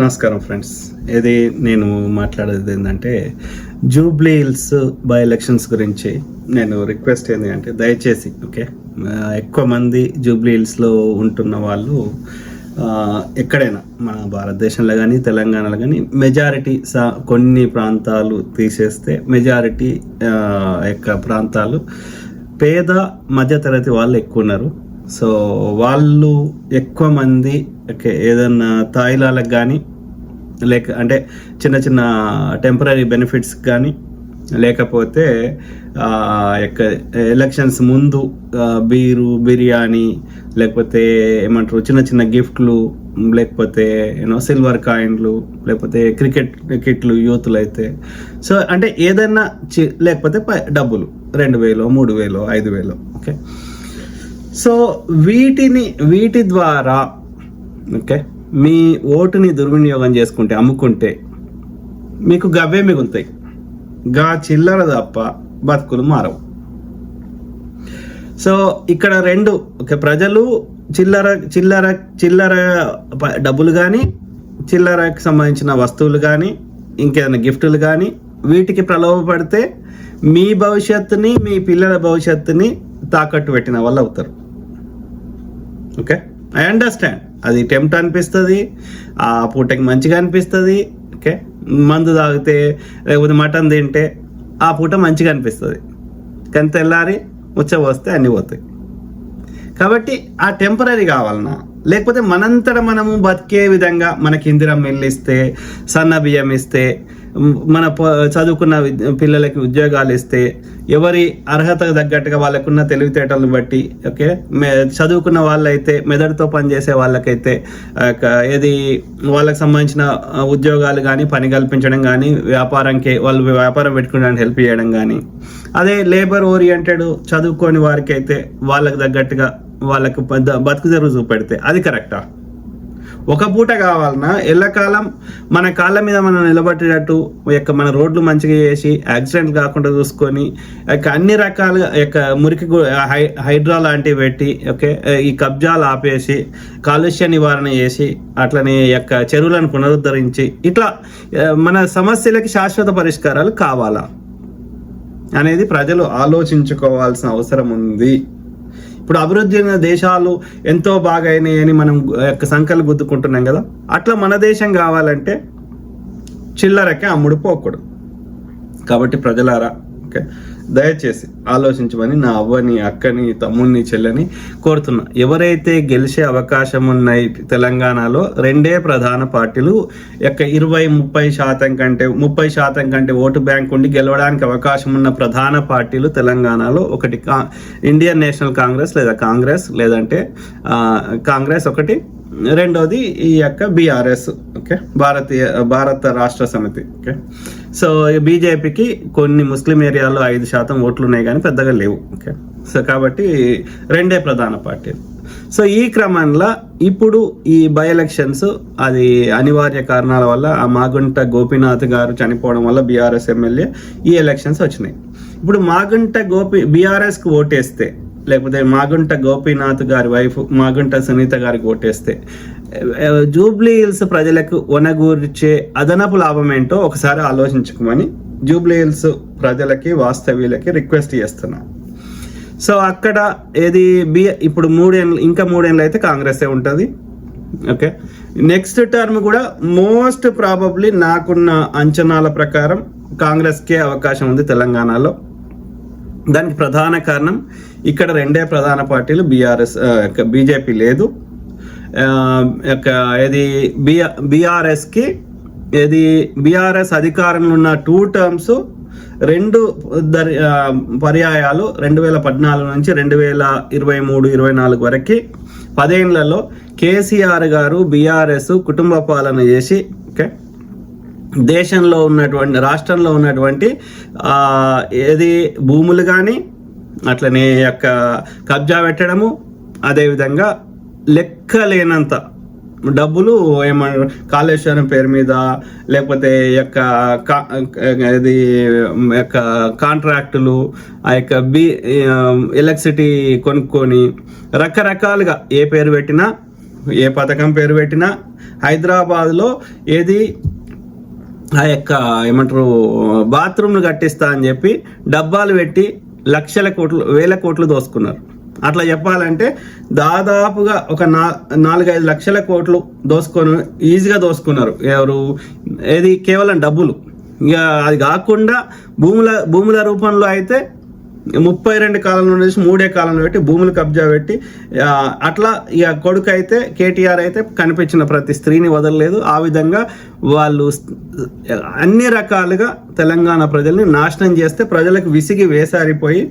నమస్కారం ఫ్రెండ్స్. ఇది నేను మాట్లాడేది ఏంటంటే జూబ్లీ హిల్స్ బై ఎలక్షన్స్ గురించి నేను రిక్వెస్ట్ ఏంటి అంటే దయచేసి ఓకే? ఎక్కువ మంది జూబ్లీ హిల్స్లో ఉంటున్న వాళ్ళు ఎక్కడైనా మన భారతదేశంలో కానీ తెలంగాణలో కానీ మెజారిటీ సా కొన్ని ప్రాంతాలు తీసేస్తే మెజారిటీ యొక్క ప్రాంతాలు పేద మధ్యతరగతి వాళ్ళు ఎక్కువ ఉన్నారు. సో వాళ్ళు ఎక్కువ మంది ఓకే ఏదన్నా తాయిలాలకు కానీ లేక అంటే చిన్న చిన్న టెంపరీ బెనిఫిట్స్ కానీ లేకపోతే యొక్క ఎలక్షన్స్ ముందు బీరు బిర్యానీ లేకపోతే ఏమంటారు చిన్న చిన్న గిఫ్ట్లు లేకపోతే యూనో సిల్వర్ కాయిన్లు లేకపోతే క్రికెట్ కిట్లు యూత్లు అయితే సో అంటే ఏదైనా చి- లేకపోతే డబ్బులు రెండు వేలు మూడు వేలు ఐదు వేలు ఓకే. సో వీటిని వీటి ద్వారా ఓకే మీ ఓటుని దుర్వినియోగం చేసుకుంటే అమ్ముకుంటే మీకు గవ్వే మిగులుతాయి. గా చిల్లర తప్ప బతుకులు మారవు. సో ఇక్కడ రెండు ఓకే ప్రజలు చిల్లర చిల్లర చిల్లర ప- డబ్బులు కానీ చిల్లరకు సంబంధించిన వస్తువులు కానీ ఇంకేదైనా గిఫ్టులు కానీ వీటికి ప్రలోభపడితే మీ భవిష్యత్తుని మీ పిల్లల భవిష్యత్తుని తాకట్టు పెట్టిన వాళ్ళు అవుతారు. ఓకే? ఐ అండర్స్టాండ్ అది టెంప్ట్ అనిపిస్తుంది ఆ పూటకి మంచిగా అనిపిస్తుంది ఓకే? మందు తాగితే లేకపోతే మటన్ తింటే ఆ పూట మంచిగా అనిపిస్తుంది. కానీ తెల్లారి ఉచ్చ వస్తే అన్నీ పోతాయి. కాబట్టి ఆ టెంపరీ కావాలన్నా లేకపోతే మనంతట మనము బతికే విధంగా మనకి ఇందిరం మిల్లు ఇస్తే సన్న బియ్యం ఇస్తే మన చదువుకున్న పిల్లలకి ఉద్యోగాలు ఇస్తే ఎవరి అర్హతకు తగ్గట్టుగా వాళ్ళకున్న తెలివితేటలను బట్టి ఓకే? మే చదువుకున్న వాళ్ళైతే మెదడుతో పనిచేసే వాళ్ళకైతే ఏది వాళ్ళకి సంబంధించిన ఉద్యోగాలు కానీ పని కల్పించడం కానీ వ్యాపారంకి వాళ్ళు వ్యాపారం పెట్టుకోవడానికి హెల్ప్ చేయడం కానీ అదే లేబర్ ఓరియంటెడ్ చదువుకోని వారికైతే వాళ్ళకి తగ్గట్టుగా వాళ్ళకు బతుకు తెరువు చూపెడితే అది కరెక్టా? ఒక పూట కావాలన్నా ఎల్లకాలం మన కాళ్ళ మీద మనం నిలబడేటట్టు యొక్క మన రోడ్లు మంచిగా చేసి యాక్సిడెంట్ కాకుండా చూసుకొని యొక్క అన్ని రకాలుగా యొక్క మురికి హై హైడ్రా లాంటివి పెట్టి ఓకే ఈ కబ్జాలు ఆపేసి కాలుష్య నివారణ చేసి అట్లనే యొక్క చెరువులను పునరుద్ధరించి ఇట్లా మన సమస్యలకి శాశ్వత పరిష్కారాలు కావాలా? అనేది ప్రజలు ఆలోచించుకోవాల్సిన అవసరం ఉంది. ఇప్పుడు అభివృద్ధి చెందిన దేశాలు ఎంతో బాగా అయినాయని మనం యొక్క సంఖ్యలు గుద్దుకుంటున్నాం కదా? అట్లా మన దేశం కావాలంటే చిల్లరకే అమ్ముడు పోకూడదు. కాబట్టి ప్రజలారా ఓకే? దయచేసి ఆలోచించమని నా అవ్వని అక్కని తమ్ముని చెల్లని కోరుతున్నా. ఎవరైతే గెలిచే అవకాశం ఉన్నాయి తెలంగాణలో రెండే ప్రధాన పార్టీలు యొక్క ఇరవై ముప్పై శాతం కంటే ముప్పై శాతం కంటే ఓటు బ్యాంక్ ఉండి గెలవడానికి అవకాశం ఉన్న ప్రధాన పార్టీలు తెలంగాణలో ఒకటి. కా ఇండియన్ నేషనల్ కాంగ్రెస్ లేదా కాంగ్రెస్ లేదంటే కాంగ్రెస్ ఒకటి రెండోది ఈ యొక్క బీఆర్ఎస్ ఓకే భారతీయ భారత రాష్ట్ర సమితి ఓకే సో బీజేపీకి కొన్ని ముస్లిం ఏరియాలో ఐదు శాతం ఓట్లు ఉన్నాయి కానీ పెద్దగా లేవు ఓకే సో కాబట్టి రెండే ప్రధాన పార్టీలు. సో ఈ క్రమంలో ఇప్పుడు ఈ బై ఎలక్షన్స్ అది అనివార్య కారణాల వల్ల ఆ మాగుంట గోపీనాథ్ గారు చనిపోవడం వల్ల బీఆర్ఎస్ ఎమ్మెల్యే ఈ ఎలక్షన్స్ వచ్చినాయి. ఇప్పుడు మాగుంట గోపి బీఆర్ఎస్కి ఓటేస్తే లేకపోతే మాగుంట గోపీనాథ్ గారి వైఫ్ మాగుంట సునీత గారికి ఓటేస్తే జూబ్లీ హిల్స్ ప్రజలకు వనగూర్చే అదనపు లాభం ఏంటో ఒకసారి ఆలోచించుకోమని జూబ్లీ హిల్స్ ప్రజలకి వాస్తవ్యులకి రిక్వెస్ట్ చేస్తున్నా. సో అక్కడ ఏది బి ఇప్పుడు మూడేళ్ళు ఇంకా మూడేళ్ళు అయితే కాంగ్రెసే ఉంటుంది. ఓకే. నెక్స్ట్ టర్మ్ కూడా మోస్ట్ ప్రాబబ్లీ నాకున్న అంచనాల ప్రకారం కాంగ్రెస్కే అవకాశం ఉంది తెలంగాణలో. దానికి ప్రధాన కారణం ఇక్కడ రెండే ప్రధాన పార్టీలు బీఆర్ఎస్ బీజేపీ లేదు. ఏది బిఆ బీఆర్ఎస్కి ఏది బీఆర్ఎస్ అధికారంలో ఉన్న టూ టర్మ్స్ రెండు దర్ పర్యాయాలు రెండు వేల పద్నాలుగు నుంచి రెండు వేల ఇరవై మూడు ఇరవై నాలుగు వరకు పదేళ్ళలో కేసీఆర్ గారు బీఆర్ఎస్ కుటుంబ పాలన చేసి ఓకే దేశంలో ఉన్నటువంటి రాష్ట్రంలో ఉన్నటువంటి ఏది భూములు కానీ అట్లనే యొక్క కబ్జా పెట్టడము అదేవిధంగా లెక్కలేనంత డబ్బులు ఏమన్నా కాళేశ్వరం పేరు మీద లేకపోతే యొక్క కా- ఇది యొక్క కాంట్రాక్టులు ఆ యొక్క బి ఎలక్ట్రిసిటీ కొనుక్కొని రకరకాలుగా ఏ పేరు పెట్టినా ఏ పథకం పేరు పెట్టినా హైదరాబాద్లో ఏది ఆ యొక్క ఏమంటారు బాత్రూమ్ను కట్టిస్తా అని చెప్పి డబ్బాలు పెట్టి లక్షల కోట్లు వేల కోట్లు దోసుకున్నారు. అట్లా చెప్పాలంటే దాదాపుగా ఒక నా నాలుగైదు లక్షల కోట్లు దోసుకొని ఈజీగా దోసుకున్నారు. ఎవరు? ఏది? కేవలం డబ్బులు. ఇక అది కాకుండా భూముల భూముల రూపంలో అయితే ముప్పై రెండు కాలంలో నుంచి మూడే కాలంలో పెట్టి భూములు కబ్జా పెట్టి అట్లా ఇక కొడుకు అయితే కేటీఆర్ అయితే కనిపించిన ప్రతి స్త్రీని వదలలేదు. ఆ విధంగా వాళ్ళు అన్ని రకాలుగా తెలంగాణ ప్రజల్ని నాశనం చేస్తే ప్రజలకు విసిగి వేసారిపోయి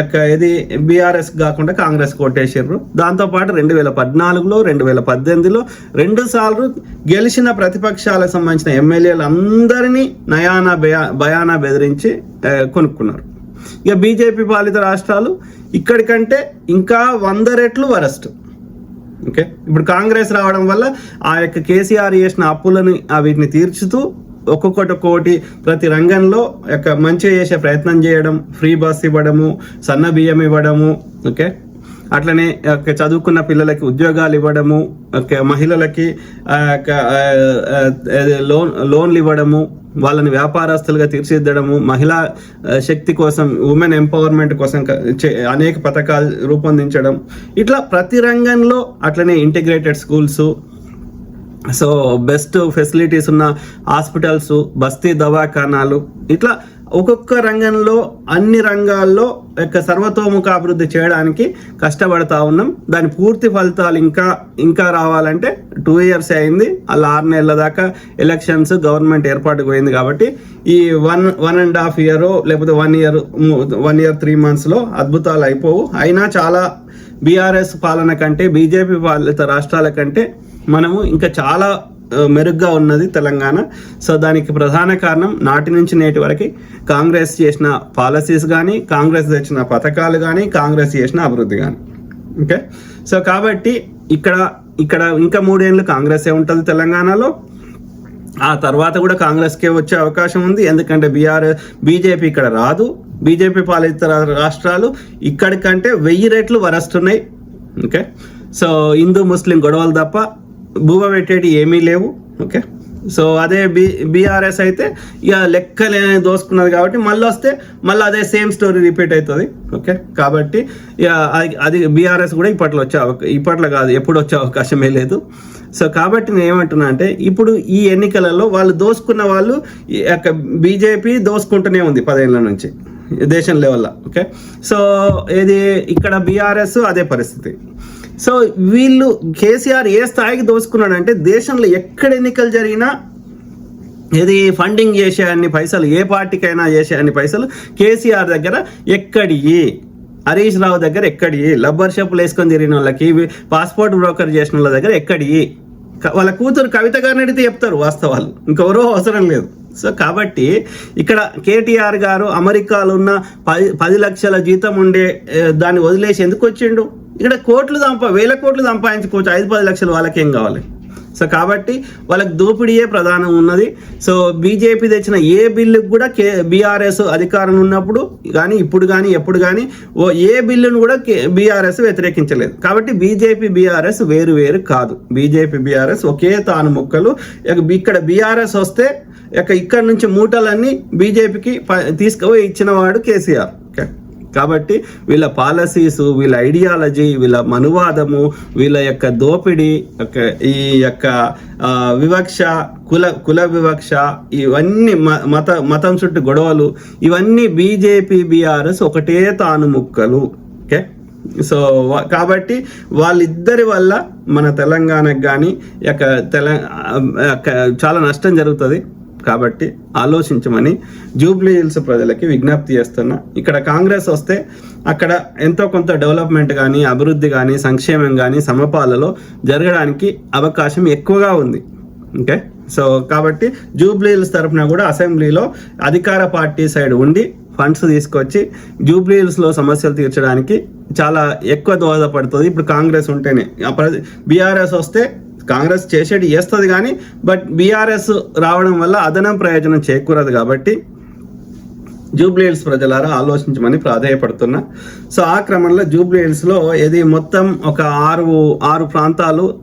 యొక్క ఇది బీఆర్ఎస్ కాకుండా కాంగ్రెస్ కొట్టేసారు దాంతోపాటు రెండు వేల పద్నాలుగులో రెండు వేల పద్దెనిమిదిలో రెండు సార్లు గెలిచిన ప్రతిపక్షాలకు సంబంధించిన ఎమ్మెల్యేలు అందరినీ నయానా భయా భయానా బెదిరించి కొనుక్కున్నారు. ఇక బీజేపీ పాలిత రాష్ట్రాలు ఇక్కడికంటే ఇంకా వంద రెట్లు వరస్ట్. ఓకే? ఇప్పుడు కాంగ్రెస్ రావడం వల్ల ఆ యొక్క కేసీఆర్ చేసిన అప్పులను వీటిని తీర్చుతూ ఒక్కొక్కటి ఒక్కొక్కటి ప్రతి రంగంలో యొక్క మంచిగా చేసే ప్రయత్నం చేయడం ఫ్రీ బస్ ఇవ్వడము సన్న బియ్యం ఇవ్వడము ఓకే? అట్లనే చదువుకున్న పిల్లలకి ఉద్యోగాలు ఇవ్వడము మహిళలకి లోన్ లోన్లు ఇవ్వడము వాళ్ళని వ్యాపారస్తులుగా తీర్చిదిద్దడము మహిళా శక్తి కోసం ఉమెన్ ఎంపవర్మెంట్ కోసం చే- అనేక పథకాలు రూపొందించడం ఇట్లా ప్రతి రంగంలో అట్లనే integrated schools so best facilities ఉన్న హాస్పిటల్స్ బస్తీ దవాఖానాలు ఇట్లా ఒక్కొక్క రంగంలో అన్ని రంగాల్లో యొక్క సర్వతోముఖ అభివృద్ధి చేయడానికి కష్టపడతా ఉన్నాం. దాని పూర్తి ఫలితాలు ఇంకా ఇంకా రావాలంటే టూ ఇయర్స్ అయింది. అలా ఆరు నెలల దాకా ఎలక్షన్స్ గవర్నమెంట్ ఏర్పాటుకు పోయింది కాబట్టి ఈ one one and half year లేకపోతే one year one year three మంత్స్లో అద్భుతాలు అయిపోవు. అయినా చాలా బీఆర్ఎస్ పాలన కంటే బీజేపీ పాలిత రాష్ట్రాల కంటే మనము ఇంకా చాలా మెరుగ్గా ఉన్నది తెలంగాణ. సో దానికి ప్రధాన కారణం నాటి నుంచి నేటి వరకు కాంగ్రెస్ చేసిన పాలసీస్ కానీ కాంగ్రెస్ తెచ్చిన పథకాలు కానీ కాంగ్రెస్ చేసిన అభివృద్ధి కానీ ఓకే? సో కాబట్టి ఇక్కడ ఇక్కడ ఇంకా మూడేళ్ళు కాంగ్రెసే ఉంటుంది తెలంగాణలో. ఆ తర్వాత కూడా కాంగ్రెస్కే వచ్చే అవకాశం ఉంది. ఎందుకంటే బీఆర్ బీజేపీ ఇక్కడ రాదు. బీజేపీ పాలిత రాష్ట్రాలు ఇక్కడికంటే వెయ్యి రెట్లు వరస్తున్నాయి. ఓకే? సో హిందూ ముస్లిం గొడవలు తప్ప భూమ పెట్టేటి ఏమీ లేవు ఓకే? సో అదే బి బీఆర్ఎస్ అయితే ఇక లెక్కలే దోసుకున్నది కాబట్టి మళ్ళీ వస్తే మళ్ళీ అదే సేమ్ స్టోరీ రిపీట్ అవుతుంది ఓకే? కాబట్టి ఇక అది- అది బీఆర్ఎస్ కూడా ఇప్పట్లో వచ్చే ఇప్పట్లో కాదు ఎప్పుడు వచ్చే అవకాశమే లేదు. సో కాబట్టి నేను ఏమంటున్నా అంటే ఇప్పుడు ఈ ఎన్నికలలో వాళ్ళు దోసుకున్న వాళ్ళు యొక్క బీజేపీ దోసుకుంటూనే ఉంది పదేళ్ళ నుంచి దేశం లెవెల్లో ఓకే? సో ఇది ఇక్కడ బీఆర్ఎస్ అదే పరిస్థితి. సో వీళ్ళు కేసీఆర్ ఏ స్థాయికి దోసుకున్నాడంటే దేశంలో ఎక్కడ ఎన్నికలు జరిగినా ఇది ఫండింగ్ చేసే అన్ని పైసలు ఏ పార్టీకైనా చేసే అన్ని పైసలు కేసీఆర్ దగ్గర ఎక్కడియి హరీష్ రావు దగ్గర ఎక్కడివి లబ్బర్ షాపులు వేసుకొని తిరిగిన వాళ్ళకి పాస్పోర్ట్ బ్రోకర్ చేసిన వాళ్ళ దగ్గర ఎక్కడివి వాళ్ళ కూతురు కవిత గారిని అడిగితే చెప్తారు వాస్తవాలు. ఇంకెవరో అవసరం లేదు. సో కాబట్టి ఇక్కడ కేటీఆర్ గారు అమెరికాలో ఉన్న పది పది లక్షల జీతం ఉండే దాన్ని వదిలేసి ఎందుకు వచ్చిండు? ఇక్కడ కోట్లు సంపా వేల కోట్లు సంపాదించుకోవచ్చు. ఐదు పది లక్షలు వాళ్ళకేం కావాలి? సో కాబట్టి వాళ్ళకి దోపిడీయే ప్రధానం ఉన్నది. సో బీజేపీ తెచ్చిన ఏ బిల్లుకు కూడా కే బీఆర్ఎస్ అధికారం ఉన్నప్పుడు కానీ ఇప్పుడు కానీ ఎప్పుడు కానీ ఓ ఏ బిల్లును కూడా కే బీఆర్ఎస్ వ్యతిరేకించలేదు. కాబట్టి బీజేపీ బీఆర్ఎస్ వేరు వేరు కాదు. బీజేపీ బీఆర్ఎస్ ఒకే తాను ముక్కలు. ఇక ఇక్కడ బీఆర్ఎస్ వస్తే ఇక ఇక్కడ నుంచి మూటలన్నీ బీజేపీకి తీసుకుపోయి ఇచ్చినవాడు కేసీఆర్. ఓకే? కాబట్టి వీళ్ళ పాలసీస్ వీళ్ళ ఐడియాలజీ వీళ్ళ మనువాదము వీళ్ళ యొక్క దోపిడీ యొక్క ఈ యొక్క వివక్ష కుల కుల వివక్ష ఇవన్నీ మ- మత మతం చుట్టూ గొడవలు ఇవన్నీ బీజేపీ బీఆర్ఎస్ ఒకటే తాను ముక్కలు. ఓకే? సో కాబట్టి వాళ్ళిద్దరి వల్ల మన తెలంగాణకు కానీ యొక్క తెల యొక్క చాలా నష్టం జరుగుతుంది. కాబట్టి ఆలోచించమని జూబ్లీ హిల్స్ ప్రజలకి విజ్ఞప్తి చేస్తున్నా. ఇక్కడ కాంగ్రెస్ వస్తే అక్కడ ఎంతో కొంత డెవలప్మెంట్ కానీ అభివృద్ధి కానీ సంక్షేమం కానీ సమపాలలో జరగడానికి అవకాశం ఎక్కువగా ఉంది. ఓకే? సో కాబట్టి జూబ్లీ హిల్స్ తరఫున కూడా అసెంబ్లీలో అధికార పార్టీ సైడ్ ఉండి ఫండ్స్ తీసుకొచ్చి జూబ్లీ హిల్స్లో సమస్యలు తీర్చడానికి చాలా ఎక్కువ దోహదపడుతుంది. ఇప్పుడు కాంగ్రెస్ ఉంటేనే. బీఆర్ఎస్ వస్తే కాంగ్రెస్ చేసేది చేస్తుంది కానీ బట్ బీఆర్ఎస్ రావడం వల్ల అదనం ప్రయోజనం చేకూరదు కాబట్టి జూబ్లీహిల్స్ ప్రజలారా ఆలోచించమని ప్రాధాయపడుతున్నా. సో ఆ క్రమంలో జూబ్లీహిల్స్లో ఇది మొత్తం ఒక ఆరు ఆరు ప్రాంతాలు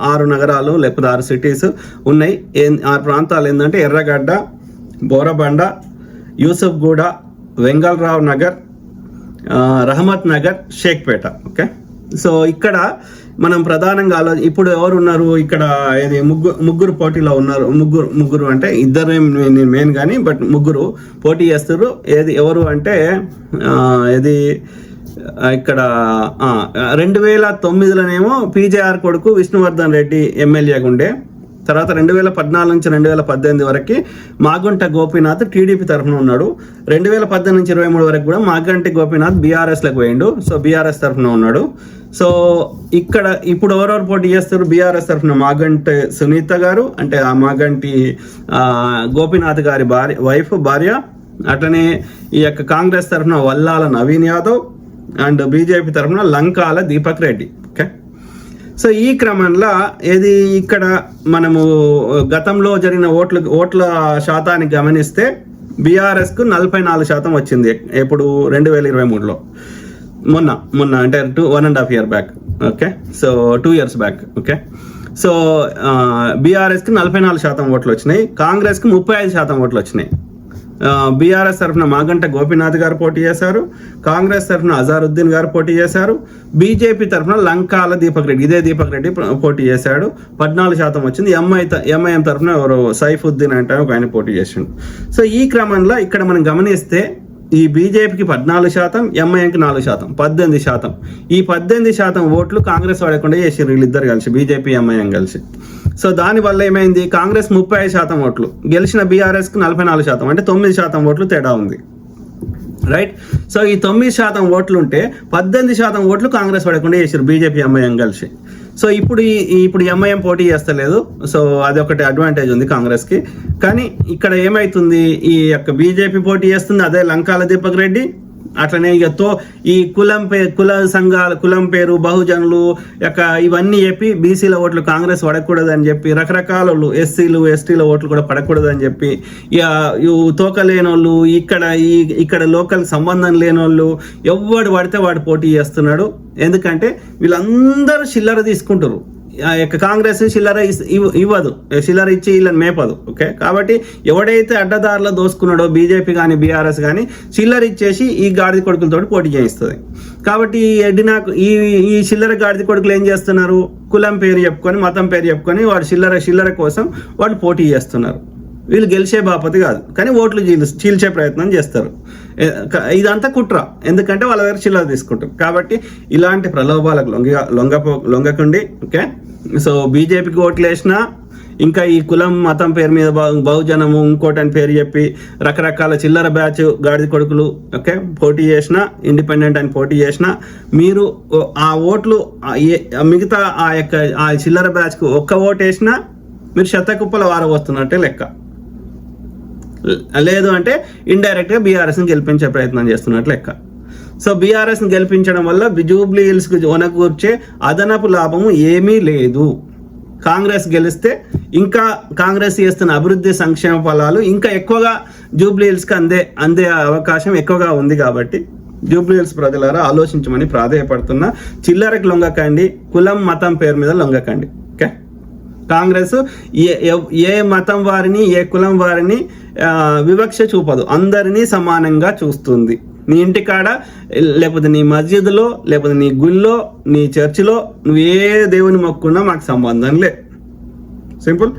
ఆరు నగరాలు లేకపోతే ఆరు సిటీస్ ఉన్నాయి. ఏం- ఆరు ప్రాంతాలు ఏంటంటే ఎర్రగడ్డ బోరబండ యూసఫ్గూడ వెంగళరావు నగర్ రహమత్ నగర్ షేక్పేట. ఓకే? సో ఇక్కడ మనం ప్రధానంగా ఆలో ఇప్పుడు ఎవరు ఉన్నారు ఇక్కడ ఇది ముగ్గురు ముగ్గురు పోటీలో ఉన్నారు. ముగ్గురు ముగ్గురు అంటే ఇద్దరేం నేను మెయిన్ కానీ బట్ ముగ్గురు పోటీ చేస్తారు. ఏది ఎవరు అంటే ఇది ఇక్కడ రెండు వేల తొమ్మిదిలోనేమో పీజేఆర్ కొడుకు విష్ణువర్ధన్ రెడ్డి ఎమ్మెల్యేగా ఉండే. తర్వాత రెండు వేల పద్నాలుగు నుంచి రెండు వేల పద్దెనిమిది వరకు మాగుంట గోపీనాథ్ టీడీపీ తరఫున ఉన్నాడు. రెండు వేల పద్దెనిమిది నుంచి ఇరవై మూడు వరకు కూడా మాగంటి గోపీనాథ్ బీఆర్ఎస్లకు పోయిండు. సో బీఆర్ఎస్ తరఫున ఉన్నాడు. సో ఇక్కడ ఇప్పుడు ఎవరెవరు పోటీ చేస్తారు? బీఆర్ఎస్ తరఫున మాగంటి సునీత గారు అంటే ఆ మాగంటి గోపీనాథ్ గారి భార్య వైఫ్ భార్య అట్లనే ఈ యొక్క కాంగ్రెస్ తరఫున వల్లాల నవీన్ యాదవ్ అండ్ బీజేపీ తరఫున లంకాల దీపక్ రెడ్డి. ఓకే? సో ఈ క్రమంలో ఏది ఇక్కడ మనము గతంలో జరిగిన ఓట్ల ఓట్ల శాతాన్ని గమనిస్తే బీఆర్ఎస్కు నలభై నాలుగు శాతం వచ్చింది ఎప్పుడు రెండు వేల ఇరవై మూడులో. మొన్న మొన్న అంటే two one and half year back okay? So two years back okay? So బీఆర్ఎస్కి నలభై నాలుగు శాతం ఓట్లు వచ్చినాయి కాంగ్రెస్కి ముప్పై ఐదు శాతం ఓట్లు వచ్చినాయి. బీఆర్ఎస్ తరఫున మాగంట గోపీనాథ్ గారు పోటీ చేశారు. కాంగ్రెస్ తరఫున అజారుద్దీన్ గారు పోటీ చేశారు. బీజేపీ తరఫున లంకాల దీపక్ రెడ్డి ఇదే దీపక్ రెడ్డి పోటీ చేశాడు. పద్నాలుగు శాతం వచ్చింది. ఎంఐ ఎంఐఎం తరఫున ఎవరు సైఫుద్దీన్ అంటే ఒక ఆయన పోటీ చేసిండు. సో ఈ క్రమంలో ఇక్కడ మనం గమనిస్తే ఈ బీజేపీకి పద్నాలుగు శాతం ఎంఐఎంకి నాలుగు శాతం పద్దెనిమిది శాతం. ఈ పద్దెనిమిది శాతం ఓట్లు కాంగ్రెస్ వాడకుండా చేసారు వీళ్ళిద్దరు కలిసి బీజేపీ ఎంఐఎం కలిసి. సో దానివల్ల ఏమైంది? కాంగ్రెస్ ముప్పై ఐదు శాతం ఓట్లు గెలిచిన బీఆర్ఎస్కి నలభై నాలుగు శాతం అంటే తొమ్మిది శాతం ఓట్లు తేడా ఉంది. రైట్ సో ఈ తొమ్మిది శాతం ఓట్లు ఉంటే పద్దెనిమిది శాతం ఓట్లు కాంగ్రెస్ పడకుండా చేశారు బీజేపీ ఎంఐఎం కలిసి. సో ఇప్పుడు ఈ ఇప్పుడు ఎంఐఎం పోటీ చేస్తలేదు. సో అది ఒకటి అడ్వాంటేజ్ ఉంది కాంగ్రెస్కి కానీ ఇక్కడ ఏమైతుంది? ఈ యొక్క బీజేపీ పోటీ చేస్తుంది అదే లంకాల దీపక్ రెడ్డి. అట్లనే ఇక తో ఈ కులం పే కుల సంఘాల కులం పేరు బహుజనులు యొక్క ఇవన్నీ చెప్పి బీసీల ఓట్లు కాంగ్రెస్ పడకూడదని చెప్పి రకరకాల వాళ్ళు ఎస్సీలు ఎస్టీల ఓట్లు కూడా పడకూడదని చెప్పి ఇక తోకలేని తోక లేనోళ్ళు ఇక్కడ ఈ ఇక్కడ లోకల్ సంబంధం లేనోళ్ళు ఎవడు పడితే వాడు పోటీ చేస్తున్నాడు. ఎందుకంటే వీళ్ళందరూ చిల్లర తీసుకుంటారు యొక్క కాంగ్రెస్ చిల్లర ఇవ్వదు. చిల్లర ఇచ్చి వీళ్ళని మేపదు. ఓకే? కాబట్టి ఎవడైతే అడ్డదారిలో దోసుకున్నాడో బీజేపీ కానీ బీఆర్ఎస్ కానీ చిల్లర ఇచ్చేసి ఈ గాడిద కొడుకులతో పోటీ చేయిస్తుంది. కాబట్టి ఈ ఎడ్డినాకు ఈ ఈ చిల్లర గాడిద కొడుకులు ఏం చేస్తున్నారు? కులం పేరు చెప్పుకొని మతం పేరు చెప్పుకొని వాడు చిల్లర చిల్లర కోసం వాళ్ళు పోటీ చేస్తున్నారు. వీళ్ళు గెలిచే బాపతి కాదు. కానీ ఓట్లు చీల్ చీల్చే ప్రయత్నం చేస్తారు. ఇదంతా కుట్ర. ఎందుకంటే వాళ్ళ దగ్గర చిల్లర తీసుకుంటారు కాబట్టి ఇలాంటి ప్రలోభాలకు లొంగ లొంగపో లొంగకుండి ఓకే? సో బీజేపీకి ఓట్లు వేసినా ఇంకా ఈ కులం మతం పేరు మీద బహుజనము ఇంకోటి అని పేరు చెప్పి రకరకాల చిల్లర బ్యాచ్ గాడిద కొడుకులు ఓకే? పోటీ చేసిన ఇండిపెండెంట్ అని పోటీ చేసిన మీరు ఓ- ఆ ఓట్లు ఏ- మిగతా ఆ యొక్క ఆ చిల్లర బ్యాచ్కు ఒక్క ఓటు వేసినా మీరు శతకుప్పల వారవస్తున్నట్టే లెక్క. లేదు అంటే ఇండైరెక్ట్గా బీఆర్ఎస్ని గెలిపించే ప్రయత్నం చేస్తున్నట్లు లెక్క. సో బీఆర్ఎస్ని గెలిపించడం వల్ల జూబ్లీ హిల్స్కి వనకూర్చే అదనపు లాభము ఏమీ లేదు. కాంగ్రెస్ గెలిస్తే ఇంకా కాంగ్రెస్ చేస్తున్న అభివృద్ధి సంక్షేమ ఫలాలు ఇంకా ఎక్కువగా జూబ్లీ హిల్స్కి అందే అందే అవకాశం ఎక్కువగా ఉంది కాబట్టి జూబ్లీ హిల్స్ ప్రజలారా ఆలోచించమని ప్రాధాయపడుతున్న. చిల్లరకు లొంగకండి కులం మతం పేరు మీద లొంగకండి. కాంగ్రెస్ ఏ ఏ మతం వారిని ఏ కులం వారిని వివక్ష చూపదు. అందరినీ సమానంగా చూస్తుంది. నీ ఇంటికాడ లేకపోతే నీ మస్జిద్లో లేకపోతే నీ గుళ్ళో నీ చర్చిలో నువ్వు ఏ దేవుని మొక్కున్నా మాకు సంబంధం లే. సింపుల్.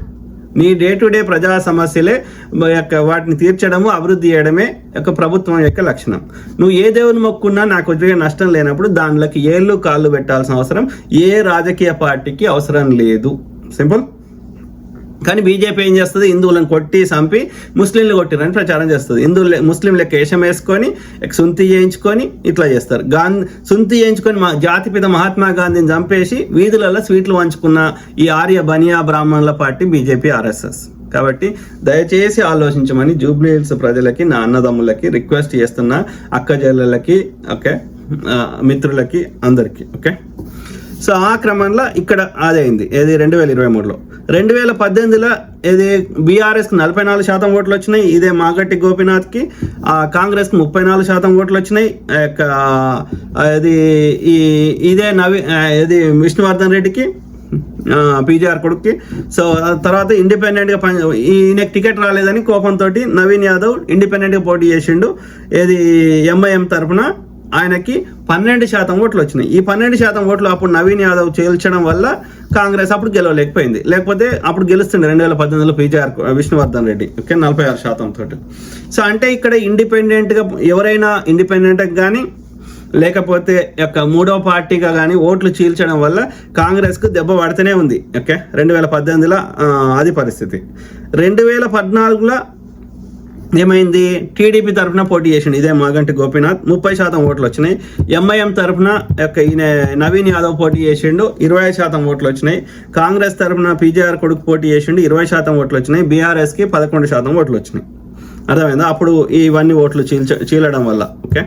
నీ డే టు డే ప్రజా సమస్యలే యొక్క వాటిని తీర్చడము అభివృద్ధి చేయడమే యొక్క ప్రభుత్వం యొక్క లక్షణం. నువ్వు ఏ దేవుని మొక్కున్నా నాకు వచ్చే నష్టం లేనప్పుడు దానిలోకి ఏళ్ళు కాళ్ళు పెట్టాల్సిన అవసరం ఏ రాజకీయ పార్టీకి అవసరం లేదు. సింపుల్. కానీ బీజేపీ ఏం చేస్తుంది? హిందువులను కొట్టి చంపి ముస్లింలు కొట్టిరని ప్రచారం చేస్తుంది. హిందువులు ముస్లిం లెక్క వేషం వేసుకొని సుంతి చేయించుకొని ఇట్లా చేస్తారు. గాంధీ సుంతి చేయించుకొని మా జాతిపిత మహాత్మా గాంధీని చంపేసి వీధులలో స్వీట్లు వంచుకున్న ఈ ఆర్య బనియా బ్రాహ్మణుల పార్టీ బీజేపీ ఆర్ఎస్ఎస్. కాబట్టి దయచేసి ఆలోచించమని జూబ్లీ హిల్స్ ప్రజలకి నా అన్నదమ్ములకి రిక్వెస్ట్ చేస్తున్న అక్క ఓకే మిత్రులకి అందరికీ ఓకే? సో ఆ క్రమంలో ఇక్కడ అదైంది ఏది? రెండు వేల ఇరవై మూడులో. రెండు వేల పద్దెనిమిదిలో ఇది బీఆర్ఎస్కి నలభై నాలుగు శాతం ఓట్లు వచ్చినాయి. ఇదే మాగట్టి గోపీనాథ్కి కాంగ్రెస్ కాంగ్రెస్కి ముప్పై నాలుగు శాతం ఓట్లు వచ్చినాయి. యొక్క, ఇది ఈ ఇదే నవీ ఇది విష్ణువర్ధన్ రెడ్డికి పీజీఆర్ కొడుక్కి. సో తర్వాత ఇండిపెండెంట్గా పని ఈయనకి టికెట్ రాలేదని కోపంతో నవీన్ యాదవ్ ఇండిపెండెంట్గా పోటీ చేసిండు. ఏది? ఎంఐఎం తరఫున ఆయనకి పన్నెండు శాతం ఓట్లు వచ్చినాయి. ఈ పన్నెండు శాతం ఓట్లు అప్పుడు నవీన్ యాదవ్ చేల్చడం వల్ల కాంగ్రెస్ అప్పుడు గెలవలేకపోయింది. లేకపోతే అప్పుడు గెలుస్తుండే రెండు వేల పద్దెనిమిదిలో పీజీఆర్ విష్ణువర్ధన్ రెడ్డి. ఓకే నలభై ఆరు శాతం తోటి. సో అంటే ఇక్కడ ఇండిపెండెంట్గా ఎవరైనా ఇండిపెండెంట్గా కానీ లేకపోతే యొక్క మూడో పార్టీగా కానీ ఓట్లు చీల్చడం వల్ల కాంగ్రెస్కు దెబ్బ పడుతూనే ఉంది. ఓకే రెండు వేల పద్దెనిమిదిలో అది పరిస్థితి. రెండు వేల పద్నాలుగులో ఏమైంది? టీడీపీ తరఫున పోటీ చేసిండు ఇదే మాగంటి గోపీనాథ్. ముప్పై శాతం ఓట్లు వచ్చినాయి. ఎంఐఎం తరఫున యొక్క ఈయన నవీన్ యాదవ్ పోటీ చేసిండు. ఇరవై శాతం ఓట్లు వచ్చినాయి. కాంగ్రెస్ తరఫున పీజీఆర్ కొడుకు పోటీ చేసిండు. ఇరవై శాతం ఓట్లు వచ్చినాయి. బీఆర్ఎస్కి పదకొండు శాతం ఓట్లు వచ్చినాయి. అర్థమైందా? అప్పుడు ఇవన్నీ ఓట్లు చీల్చ చీలడం వల్ల. ఓకే?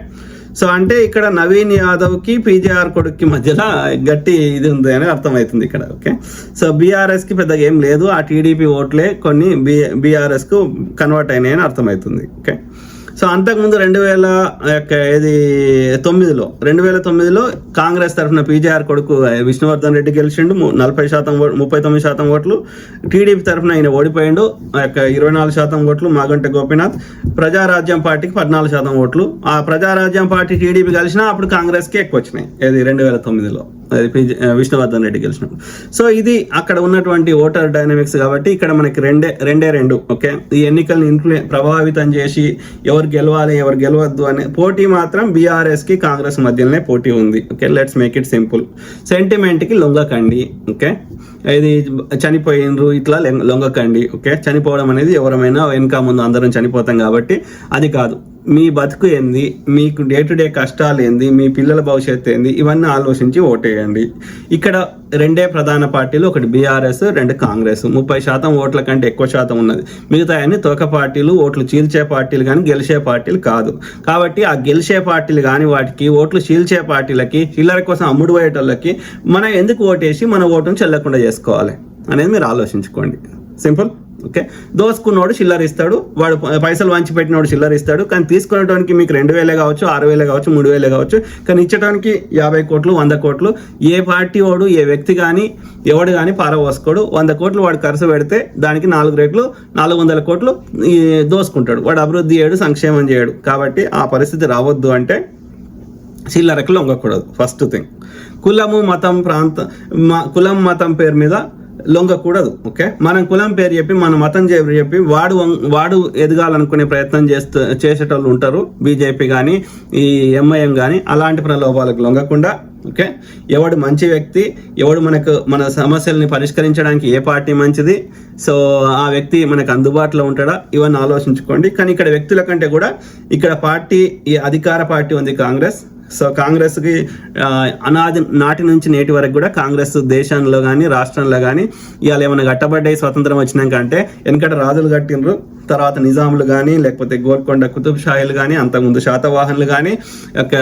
సో అంటే ఇక్కడ నవీన్ యాదవ్కి పీజీఆర్ కొడుక్కి మధ్యలో గట్టి ఇది ఉంది అని అర్థమవుతుంది ఇక్కడ ఓకే? సో బీఆర్ఎస్కి పెద్దగా ఏం లేదు ఆ టీడీపీ ఓట్లే కొన్ని బి బీఆర్ఎస్కు కన్వర్ట్ అయినాయి అని అర్థమవుతుంది ఓకే? సో అంతకుముందు రెండు వేల యొక్క ఇది తొమ్మిదిలో రెండు వేల తొమ్మిదిలో కాంగ్రెస్ తరఫున పీజేఆర్ కొడుకు విష్ణువర్ధన్ రెడ్డి గెలిచిండు నలభై శాతం ఓ- ముప్పై తొమ్మిది శాతం ఓట్లు. టీడీపీ తరఫున ఆయన ఓడిపోయిండు ఆ యొక్క ఇరవై నాలుగు శాతం ఓట్లు మాగంట గోపీనాథ్. ప్రజారాజ్యం పార్టీకి పద్నాలుగు శాతం ఓట్లు. ఆ ప్రజారాజ్యం పార్టీ టీడీపీ కలిసినా అప్పుడు కాంగ్రెస్కి ఎక్కువ వచ్చినాయి ఇది రెండు వేల తొమ్మిదిలో. విష్ణువర్ధన్ రెడ్డి గెలిచినప్పుడు సో ఇది అక్కడ ఉన్నటువంటి ఓటర్ డైనమిక్స్ కాబట్టి ఇక్కడ మనకి రెండే రెండే రెండు ఓకే? ఈ ఎన్నికలను ఇన్ఫ్లు ప్రభావితం చేసి ఎవరు గెలవాలి ఎవరు గెలవద్దు అనే పోటీ మాత్రం బీఆర్ఎస్కి కాంగ్రెస్ మధ్యలోనే పోటీ ఉంది okay? Let's make it simple సెంటిమెంట్కి లొంగకండి ఓకే? ఇది చనిపోయినరు ఇట్లా లొంగకండి ఓకే? చనిపోవడం అనేది ఎవరమైనా వెనుక ముందు అందరం చనిపోతాం కాబట్టి అది కాదు. మీ బతుకు ఏంది? మీకు డే టు డే కష్టాలు ఏంది? మీ పిల్లల భవిష్యత్తు ఏంది? ఇవన్నీ ఆలోచించి ఓటేయండి. ఇక్కడ రెండే ప్రధాన పార్టీలు ఒకటి బీఆర్ఎస్ రెండు కాంగ్రెస్. ముప్పై శాతం ఓట్ల కంటే ఎక్కువ శాతం ఉన్నది. మిగతా అన్ని తోక పార్టీలు ఓట్లు చీల్చే పార్టీలు కానీ గెలిచే పార్టీలు కాదు. కాబట్టి ఆ గెలిచే పార్టీలు కానీ వాటికి ఓట్లు చీల్చే పార్టీలకి చిల్లర కోసం అమ్ముడు పోయేటోళ్ళకి మనం ఎందుకు ఓటేసి మన ఓటును చెల్లకుండా చేసుకోవాలి? అనేది మీరు ఆలోచించుకోండి. సింపుల్? ఓకే? దోసుకున్నోడు చిల్లర ఇస్తాడు వాడు ప- పైసలు వంచి పెట్టినోడు చిల్లర ఇస్తాడు కానీ తీసుకునేటానికి మీకు రెండు వేలే కావచ్చు ఆరు వేలే కావచ్చు మూడు వేలే కావచ్చు కానీ ఇచ్చడానికి యాభై కోట్లు వంద కోట్లు ఏ పార్టీ వాడు ఏ వ్యక్తి కానీ ఎవడు కానీ పారవోసుకోడు వంద కోట్లు వాడు ఖర్చు పెడితే దానికి నాలుగు రేట్లు నాలుగు వందల కోట్లు దోసుకుంటాడు. వాడు అభివృద్ధి చేయడు సంక్షేమం చేయడు. కాబట్టి ఆ పరిస్థితి రావద్దు అంటే చిల్లరకు లొంగకూడదు. First thing. కులము మతం ప్రాంతం కులం మతం పేరు మీద లొంగకూడదు ఓకే? మనం కులం పేరు చెప్పి మన మతం పేరు చెప్పి వాడు వాడు ఎదగాలనుకునే ప్రయత్నం చేస్తూ చేసేటోళ్ళు ఉంటారు బీజేపీ కానీ ఈ ఎంఐఎం కానీ అలాంటి ప్రలోభాలకు లొంగకుండా ఓకే? ఎవడు మంచి వ్యక్తి ఎవడు మనకు మన సమస్యల్ని పరిష్కరించడానికి ఏ పార్టీ మంచిది సో ఆ వ్యక్తి మనకు అందుబాటులో ఉంటాడా ఇవన్నీ ఆలోచించుకోండి. కానీ ఇక్కడ వ్యక్తుల కంటే కూడా ఇక్కడ పార్టీ ఈ అధికార పార్టీ ఉంది కాంగ్రెస్ సో కాంగ్రెస్కి అనాది నాటి నుంచి నేటి వరకు కూడా కాంగ్రెస్ దేశంలో కానీ రాష్ట్రంలో కానీ ఇవాళ ఏమైనా కట్టబడ్డాయి స్వతంత్రం వచ్చినాక అంటే వెనకట రాజులు కట్టినరు తర్వాత నిజాములు కానీ లేకపోతే గోల్కొండ కుతుబ్ షాయిలు కానీ అంతకుముందు శాతవాహనులు కానీ యొక్క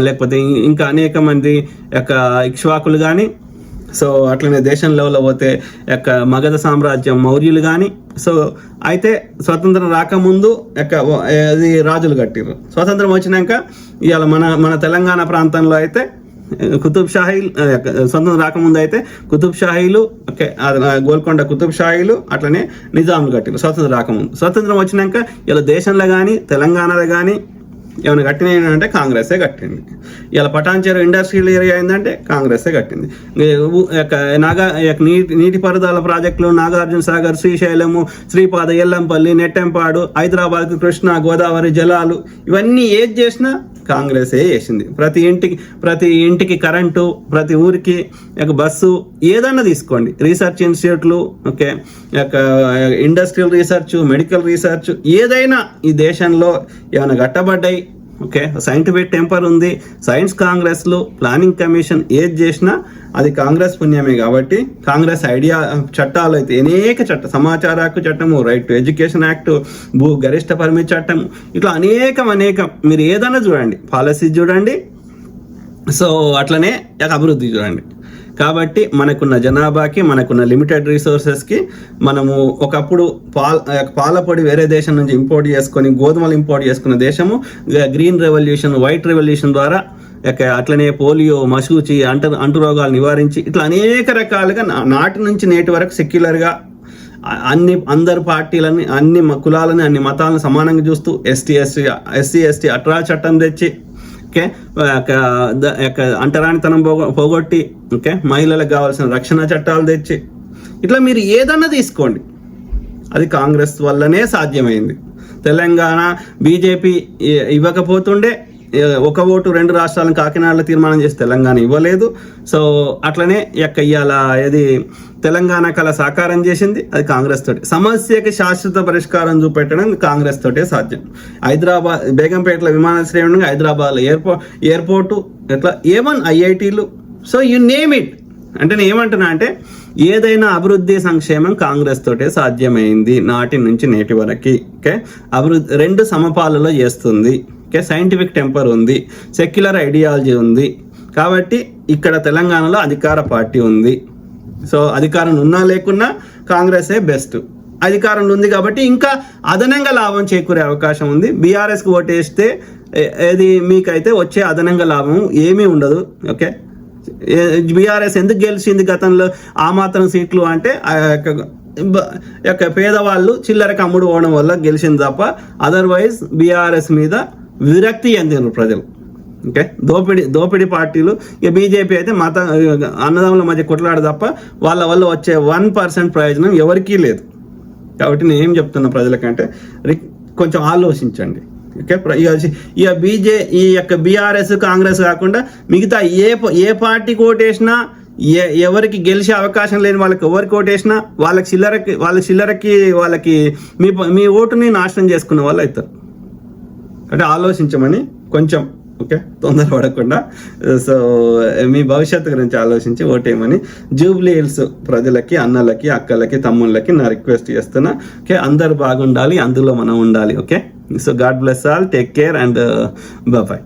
లేకపోతే ఇంకా అనేక మంది యొక్క ఇక్ష్వాకులు కానీ సో అట్లనే దేశం లెవెల్లో పోతే యొక్క మగధ సామ్రాజ్యం మౌర్యులు కానీ సో అయితే స్వతంత్రం రాకముందు యొక్క అది రాజులు కట్టిర్రు. స్వతంత్రం వచ్చినాక ఇవాళ మన మన తెలంగాణ ప్రాంతంలో అయితే కుతుబ్ షాహీలు స్వతంత్రం రాకముందు అయితే కుతుబ్ షాహీలు ఓకే గోల్కొండ కుతుబ్ షాహీలు అట్లనే నిజాములు కట్టిరు స్వతంత్రం రాకముందు. స్వతంత్రం వచ్చినాక ఇలా దేశంలో కానీ తెలంగాణలో కానీ ఏమైనా కట్టినాయి అంటే కాంగ్రెసే కట్టింది. ఇలా పటాన్చేరు ఇండస్ట్రియల్ ఏరియా అయిందంటే కాంగ్రెసే కట్టింది. యొక్క నాగా యొక్క నీటి నీటిపారుదల ప్రాజెక్టులు నాగార్జున సాగర్ శ్రీశైలము శ్రీపాద ఎల్లంపల్లి నెట్టెంపాడు హైదరాబాద్ కృష్ణా గోదావరి జలాలు ఇవన్నీ ఏది చేసినా కాంగ్రెసే చేసింది. ప్రతి ఇంటికి ప్రతి ఇంటికి కరెంటు ప్రతి ఊరికి ఒక బస్సు ఏదన్నా తీసుకోండి. రీసెర్చ్ ఇన్స్టిట్యూట్లు ఓకే యొక్క ఇండస్ట్రియల్ రీసెర్చ్ మెడికల్ రీసెర్చ్ ఏదైనా ఈ దేశంలో ఏమైనా కట్టబడ్డాయి ఓకే? సైంటిఫిక్ టెంపర్ ఉంది. సైన్స్ కాంగ్రెస్లో ప్లానింగ్ కమిషన్ ఏది చేసినా అది కాంగ్రెస్ పుణ్యమే కాబట్టి కాంగ్రెస్ ఐడియా చట్టాలు అయితే అనేక చట్ట సమాచార హక్కు చట్టము రైట్ టు ఎడ్యుకేషన్ యాక్ట్ భూ గరిష్ట పరిమితి చట్టం ఇట్లా అనేకం అనేకం. మీరు ఏదైనా చూడండి. పాలసీ చూడండి. సో అట్లనే అభివృద్ధి చూడండి. కాబట్టి మనకున్న జనాభాకి మనకున్న లిమిటెడ్ రిసోర్సెస్కి మనము ఒకప్పుడు పాల పాలపొడి వేరే దేశం నుంచి ఇంపోర్ట్ చేసుకొని గోధుమలు ఇంపోర్ట్ చేసుకున్న దేశము గ్రీన్ రెవల్యూషన్ వైట్ రెవల్యూషన్ ద్వారా అట్లనే పోలియో మసూచి అంట అంటు రోగాలు నివారించి ఇట్లా అనేక రకాలుగా నా- నాటి నుంచి నేటి వరకు సెక్యులర్గా అన్ని అందరు పార్టీలని అన్ని మ- కులాలని అన్ని మతాలను సమానంగా చూస్తూ ఎస్టీ ఎస్టీ ఎస్సీ ఎస్టీ అట్రా చట్టం తెచ్చి ఓకే? ఒక అంటరానితనం పోగొ పోగొట్టి ఓకే? మహిళలకు కావాల్సిన రక్షణ చట్టాలు తెచ్చి ఇట్లా మీరు ఏదన్నా తీసుకోండి. అది కాంగ్రెస్ వల్లనే సాధ్యమైంది. తెలంగాణ బీజేపీ ఇవ్వకపోతుండే ఒక ఓటు రెండు రాష్ట్రాలను కాకినాడలో తీర్మానం చేసి తెలంగాణ ఇవ్వలేదు. సో అట్లనే ఎక్క ఇవాళ ఏది తెలంగాణ కళ సాకారం చేసింది అది కాంగ్రెస్ తోటి. సమస్యకి శాశ్వత పరిష్కారం చూపెట్టడం కాంగ్రెస్ తోటే సాధ్యం. హైదరాబాద్ బేగంపేటలో విమానాశ్రయం ఉండగా హైదరాబాద్లో ఎయిర్పోర్ట్ ఎయిర్పోర్టు ఎట్లా ఏమన్ ఐఐటీలు. సో యు నేమ్ ఇట్ అంటే నేను ఏమంటున్నా అంటే ఏదైనా అభివృద్ధి సంక్షేమం కాంగ్రెస్ తోటే సాధ్యమైంది నాటి నుంచి నేటి వరకు. ఓకే? అభివృద్ధి రెండు సమపాలలో చేస్తుంది. ఓకే సైంటిఫిక్ టెంపర్ ఉంది సెక్యులర్ ఐడియాలజీ ఉంది. కాబట్టి ఇక్కడ తెలంగాణలో అధికార పార్టీ ఉంది. సో అధికారం ఉన్నా లేకున్నా కాంగ్రెసే బెస్ట్ అధికారం ఉంది కాబట్టి ఇంకా అదనంగా లాభం చేకూరే అవకాశం ఉంది. బీఆర్ఎస్కి ఓటేస్తే ఏది మీకైతే వచ్చే అదనంగా లాభం ఏమీ ఉండదు. ఓకే? బీఆర్ఎస్ ఎందుకు గెలిచింది గతంలో? ఆ మాత్రం సీట్లు అంటే ఆ యొక్క యొక్క పేదవాళ్ళు చిల్లరకి అమ్ముడు పోవడం వల్ల గెలిచింది తప్ప అదర్వైజ్ బీఆర్ఎస్ మీద విరక్తి చెందారు ప్రజలు. ఓకే? దోపిడి దోపిడి పార్టీలు ఇక బీజేపీ అయితే మత అన్నదమ్ముల మధ్య కొట్లాడ తప్ప వాళ్ళ వల్ల వచ్చే వన్ పర్సెంట్ ప్రయోజనం ఎవరికీ లేదు. కాబట్టి నేను ఏం చెప్తున్నా ప్రజలకంటే రి- కొంచెం ఆలోచించండి. ఓకే? ప్ర- ఇక ఇక బీజే ఈ యొక్క బీఆర్ఎస్ కాంగ్రెస్ కాకుండా మిగతా ఏ ప- ఏ పార్టీకి ఓటేసినా ఏ ఎవరికి గెలిచే అవకాశం లేని వాళ్ళకి ఎవరికి ఓటేసినా వాళ్ళకి చిల్లరకి వాళ్ళ చిల్లరకి వాళ్ళకి మీ మీ ఓటుని నాశనం చేసుకున్న వాళ్ళు అవుతారు. అంటే ఆలోచించమని కొంచెం ఓకే తొందర పడకుండా సో మీ భవిష్యత్తు గురించి ఆలోచించి ఓటేయమని జూబ్లీ హిల్స్ ప్రజలకి అన్నలకి అక్కలకి తమ్ముళ్ళకి నా రిక్వెస్ట్ చేస్తున్నా. ఓకే అందరు బాగుండాలి అందులో మనం ఉండాలి okay? So God bless all take care and bye